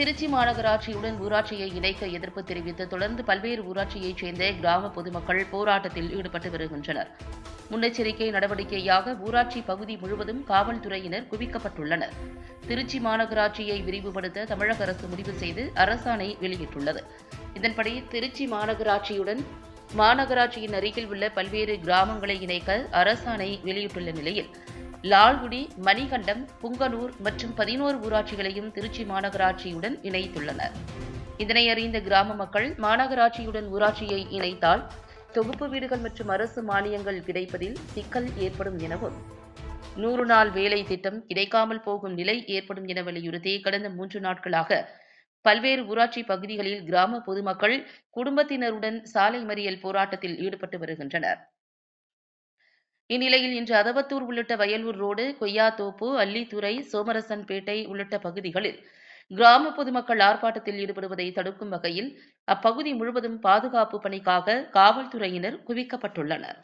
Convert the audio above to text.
திருச்சி மாநகராட்சியுடன் ஊராட்சியை இணைக்க எதிர்ப்பு தெரிவித்து தொடர்ந்து பல்வேறு ஊராட்சியைச் சேர்ந்த கிராம பொதுமக்கள் போராட்டத்தில் ஈடுபட்டு வருகின்றனர். முன்னெச்சரிக்கை நடவடிக்கையாக ஊராட்சி பகுதி முழுவதும் காவல்துறையினர் குவிக்கப்பட்டுள்ளனர். திருச்சி மாநகராட்சியை விரிவுபடுத்த தமிழக அரசு முடிவு செய்து அரசாணை வெளியிட்டுள்ளது. இதன்படி திருச்சி மாநகராட்சியுடன் மாநகராட்சியின் அருகில் உள்ள பல்வேறு கிராமங்களை இணைக்க அரசாணை வெளியிட்டுள்ள நிலையில் லால்குடி மணிகண்டம் புங்கனூர் மற்றும் பதினோரு ஊராட்சிகளையும் திருச்சி மாநகராட்சியுடன் இணைத்துள்ளனர். இதனை அறிந்த கிராம மக்கள் மாநகராட்சியுடன் ஊராட்சியை இணைத்தால் தொகுப்பு வீடுகள் மற்றும் அரசு மானியங்கள் கிடைப்பதில் சிக்கல் ஏற்படும் எனவும் நூறு நாள் வேலை திட்டம் கிடைக்காமல் போகும் நிலை ஏற்படும் என வலியுறுத்தி கடந்த மூன்று நாட்களாக பல்வேறு ஊராட்சி பகுதிகளில் கிராம பொதுமக்கள் குடும்பத்தினருடன் சாலை மறியல் போராட்டத்தில் ஈடுபட்டு வருகின்றனர். இந்நிலையில் இன்று அதவத்தூர் உள்ளிட்ட வயலூர் ரோடு கொய்யாத்தோப்பு அல்லித்துறை சோமரசன்பேட்டை உள்ளிட்ட பகுதிகளில் கிராம பொதுமக்கள் ஆர்ப்பாட்டத்தில் ஈடுபடுவதை தடுக்கும் வகையில் அப்பகுதி முழுவதும் பாதுகாப்பு பணிக்காக காவல்துறையினர் குவிக்கப்பட்டுள்ளனர்.